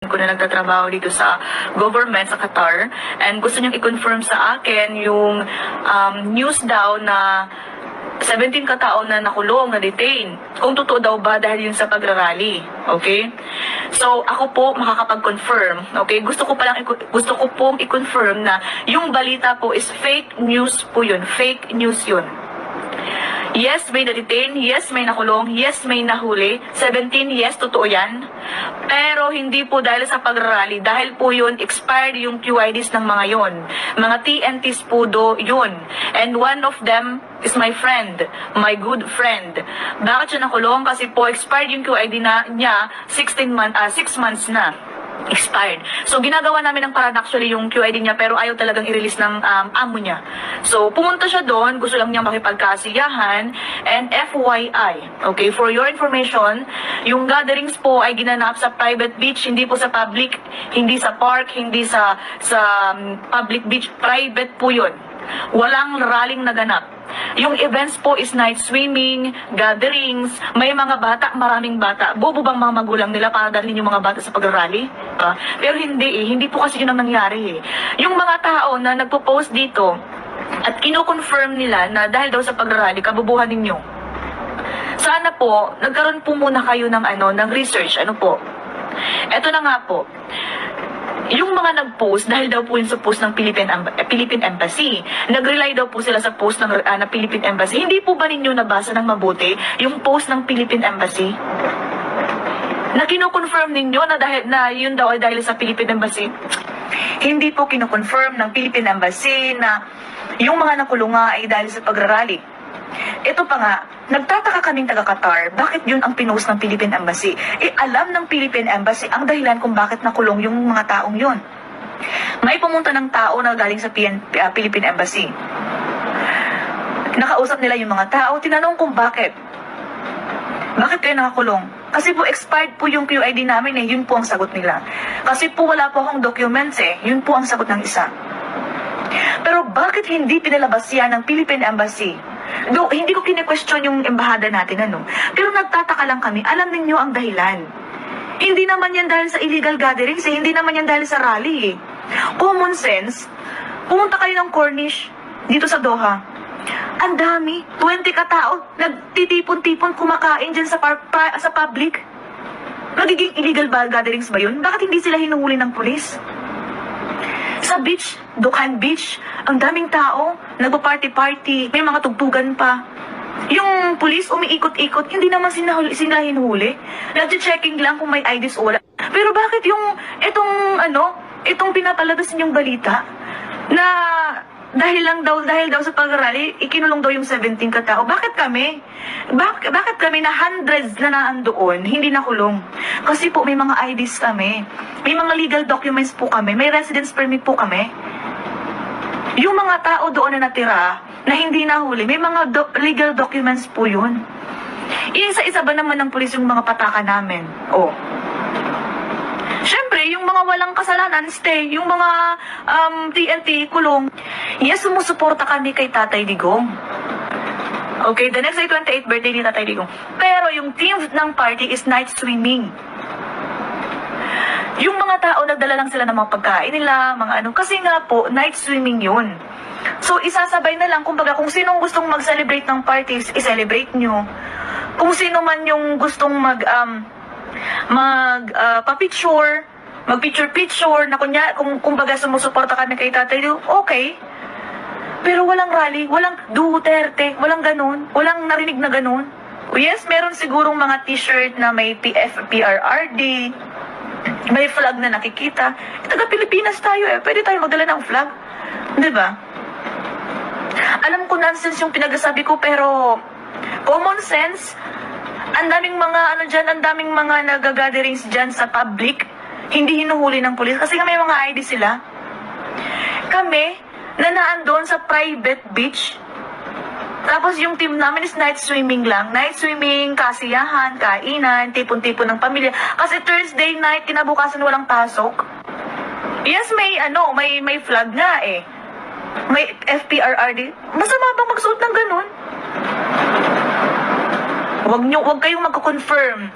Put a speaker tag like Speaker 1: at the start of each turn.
Speaker 1: ko na nagtatrabaho dito sa government sa Qatar and gusto niyang i-confirm sa akin yung um, news daw na 17 katao na nakulong, na detain. Kung totoo daw ba dahil yun sa pagrarally. Okay? So, ako po makakapag-confirm. Okay? Gusto ko pa lang, i- gusto ko pong i-confirm na yung balita po is fake news po yun. Fake news yun. Yes, may na-detain. Yes, may nakulong. Yes, may nahuli. 17, yes, totoo yan. Pero hindi po dahil sa pagrarally. Dahil po yun, expired yung QIDs ng mga yon. Mga TNTs po do yun. And one of them is my friend. My good friend. Bakit siya nakulong? Kasi po, expired yung QID na, niya 16 month, ah 6 months na expired. So, ginagawa namin ng paraan actually yung QID niya pero ayaw talagang i-release ng um, amo niya. So, pumunta siya doon, gusto lang niya makipagkasiyahan and FYI, okay, for your information, yung gatherings po ay ginanap sa private beach, hindi po sa public, hindi sa park, hindi sa sa um, public beach, private po yun. Walang rallying naganap. Yung events po is night swimming, gatherings, may mga bata, maraming bata. Bobo bang mga magulang nila para dalhin yung mga bata sa pagrally? Ah, pero hindi eh, hindi po kasi yun ang nangyari eh. Yung mga tao na nagpo-post dito at kino-confirm nila na dahil daw sa pagrally, kabubuhan ninyo. Sana po, nagkaroon po muna kayo ng ano, ng research, ano po. Eto na nga po, yung mga nag-post, dahil daw po yun sa post ng Philippine, eh, Philippine Embassy, nag-rely daw po sila sa post ng, ah, ng Philippine Embassy. Hindi po ba ninyo nabasa ng mabuti yung post ng Philippine Embassy? Na kino-confirm ninyo na dahil na yun daw ay dahil sa Philippine Embassy? Hindi po kino-confirm ng Philippine Embassy na yung mga nakulong nga ay dahil sa pagrarally. Ito pa nga, nagtataka kaming taga Qatar, bakit yun ang pinost ng Philippine Embassy? Eh, alam ng Philippine Embassy ang dahilan kung bakit nakulong yung mga taong yun. May pumunta ng tao na galing sa PN, ah, Philippine Embassy. Nakausap nila yung mga tao, tinanong kung bakit. Bakit kayo nakakulong? Kasi po expired po yung QID namin eh, yun po ang sagot nila. Kasi po wala po akong documents eh, yun po ang sagot ng isa. Pero bakit hindi pinalabas yan ng Philippine Embassy? Do, hindi ko kine-question yung embahada natin, ano? Pero nagtataka lang kami, alam ninyo ang dahilan. Hindi naman yan dahil sa illegal gatherings, eh. hindi naman yan dahil sa rally. Eh. Common sense, pumunta kayo ng Cornish dito sa Doha. Ang dami, 20 katao, nagtitipon-tipon kumakain dyan sa, par- pa- sa public. Magiging illegal gatherings ba yun? Bakit hindi sila hinuhuli ng pulis? Sa beach, Dukhan Beach, ang daming tao, nagpa-party-party, may mga tugtugan pa. Yung pulis umiikot-ikot, hindi naman sila, sila hinuhuli. Nag-checking lang kung may IDs o wala. Pero bakit yung, itong, ano, itong pinapalabas ninyong balita, na dahil lang daw, dahil daw sa pag-rally, ikinulong daw yung 17 katao. Bakit kami? Bak bakit kami na hundreds na naandoon, hindi nakulong? Kasi po may mga IDs kami. May mga legal documents po kami. May residence permit po kami. Yung mga tao doon na natira, na hindi nahuli, may mga do- legal documents po yun. Isa-isa ba naman ng pulis yung mga pataka namin? Oh. Siyempre, yung mga walang kasalanan, stay. Yung mga um, TNT, kulong. Yes, sumusuporta kami kay Tatay Digong. Okay, the next day, 28th birthday ni Tatay Digong. Pero yung theme ng party is night swimming. Yung mga tao, nagdala lang sila ng mga pagkain nila, mga ano. Kasi nga po, night swimming yun. So, isasabay na lang, kumbaga, kung sinong gustong mag-celebrate ng parties, i-celebrate nyo. Kung sino man yung gustong mag, um, mag, uh, pa-picture, mag-picture-picture, na kunya, kung, kumbaga sumusuporta kami kay Tatay Liu, okay. Pero walang rally, walang Duterte, walang ganun, walang narinig na ganun. Yes, meron sigurong mga t-shirt na may PF, PRRD, may flag na nakikita. Taga Pilipinas tayo eh. Pwede tayo magdala ng flag. Di ba? Alam ko nonsense yung pinagsasabi ko pero common sense. Ang daming mga ano dyan, ang daming mga nagagatherings dyan sa public. Hindi hinuhuli ng pulis kasi nga may mga ID sila. Kami, na naandun sa private beach, tapos yung team namin is night swimming lang. Night swimming, kasiyahan, kainan, tipon-tipon ng pamilya. Kasi Thursday night, kinabukasan walang pasok. Yes, may ano, may may flag nga eh. May FPRRD. Masama bang magsuot ng ganun? Wag nyo, wag kayong magko-confirm